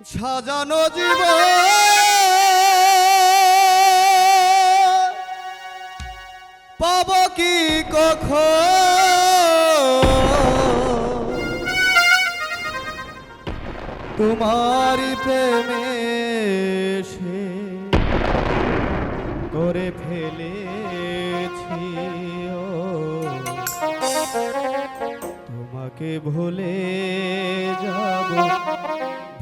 সাজানো জীব। পাব কি কখন? তোমারই প্রেমে সে করে ফেলেছি তোমাকে ভুলে যাব।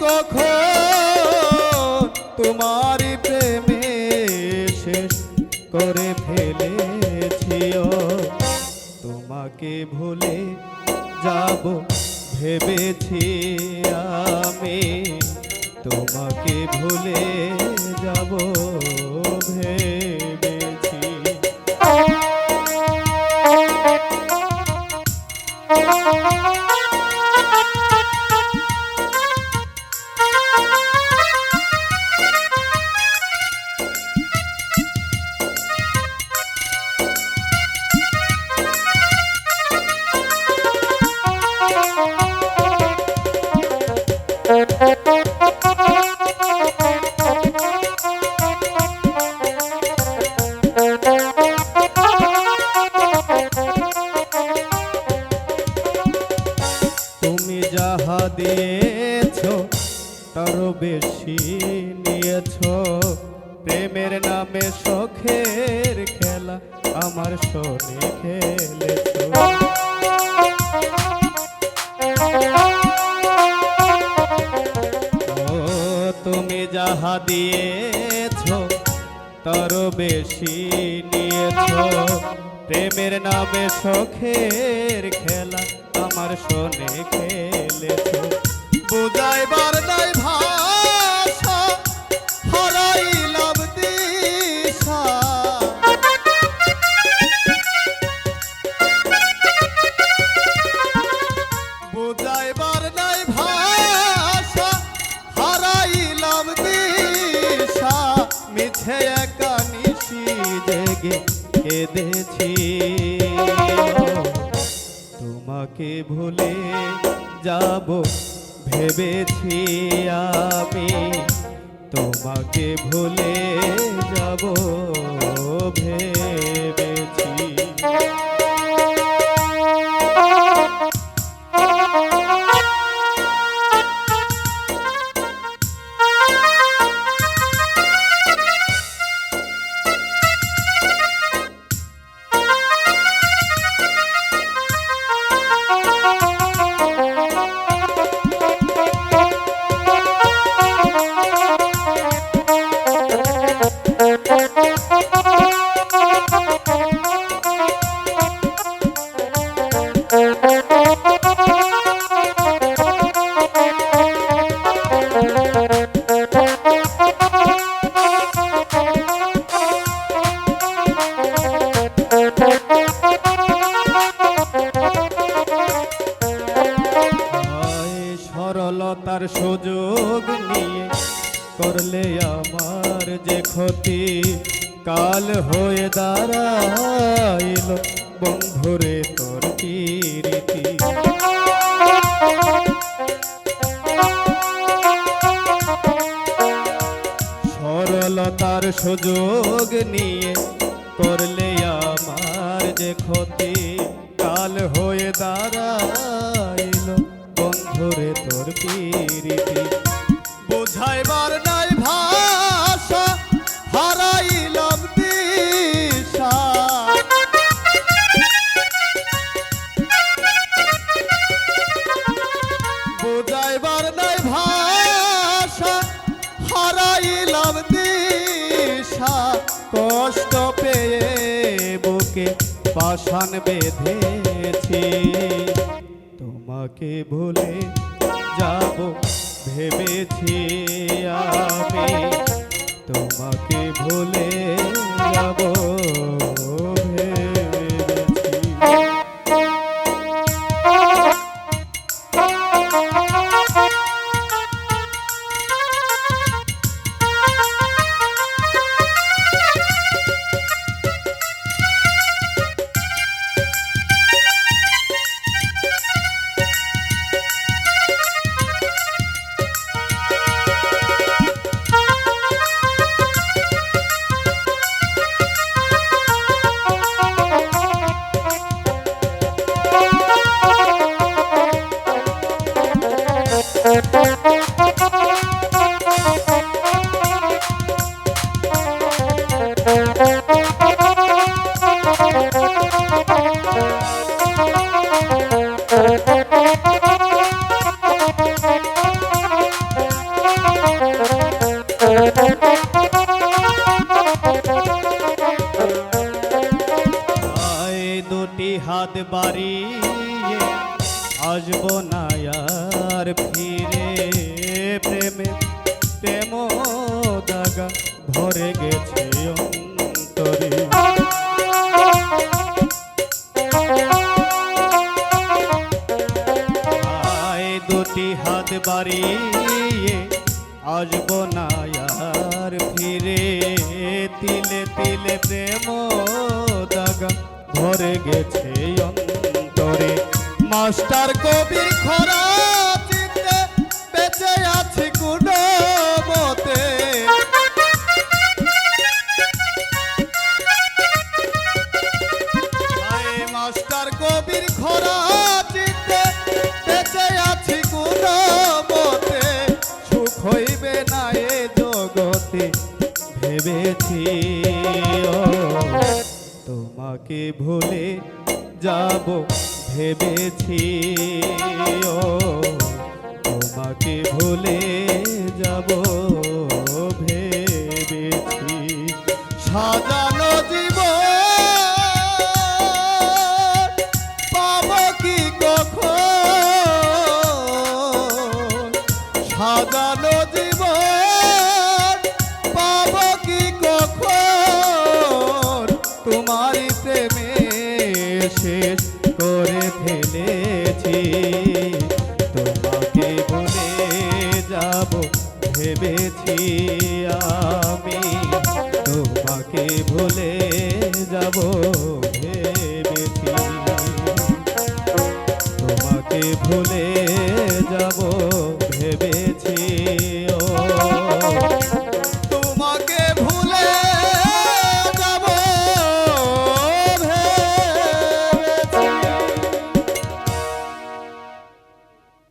কখন তোমারই প্রেমে শেষ করে ফেলেছি ও তোমাকে ভুলে যাব, ভেবেছি আমি। তোমাকে ভুলে যাব, ভেবেছি। তুমি যাহা দিয়েছ তারও বেশি নিয়েছ। প্রেমের নামে শখের খেলা আমার শোনে খেলেছ। যাহা দিয়েছ তর বেশি নিয়েছ। প্রেমের নামে শখের খেলা আমার শোনে খেলেছ। বুঝাইবার জেগে কেঁদেছি তোমাকে ভুলে যাব ভেবেছি আমি। তোমাকে ভুলে যাব ভেবেছি আমার যে ক্ষতি, কাল হয়ে দাঁড়াইল। বন্ধুরে, তোর রীতি? সরলতার সুযোগ নিয়ে করলে আমার যে ক্ষতি, কাল হয়ে দাঁড়াইল। বন্ধুরে, তোর পিরিতি কষ্ট পেয়ে বুকে পাশান বেঁধেছি। তোমাকে ভুলে যাব ভেবেছি আমি। তোমাকে ভুলে হাত বাড়িয়ে আসব না আর ফিরে প্রেমে প্রেম দাগা ভরে গেছে অন্তরে। দুটি হাত বাড়িয়ে আসব না আর ফিরে, তিলে তিলে প্রেম দাগা ভরে গেছে মাস্টার কবির খরা বেঁচে আছে কোনো মাস্টার কবির খরা বেঁচে আছি কোন সুখ হইবে না এ জগতে, ভেবেছি। তোমাকে ভুলে যাব ভেবেছি ও তোমাকে ভুলে যাব। যাব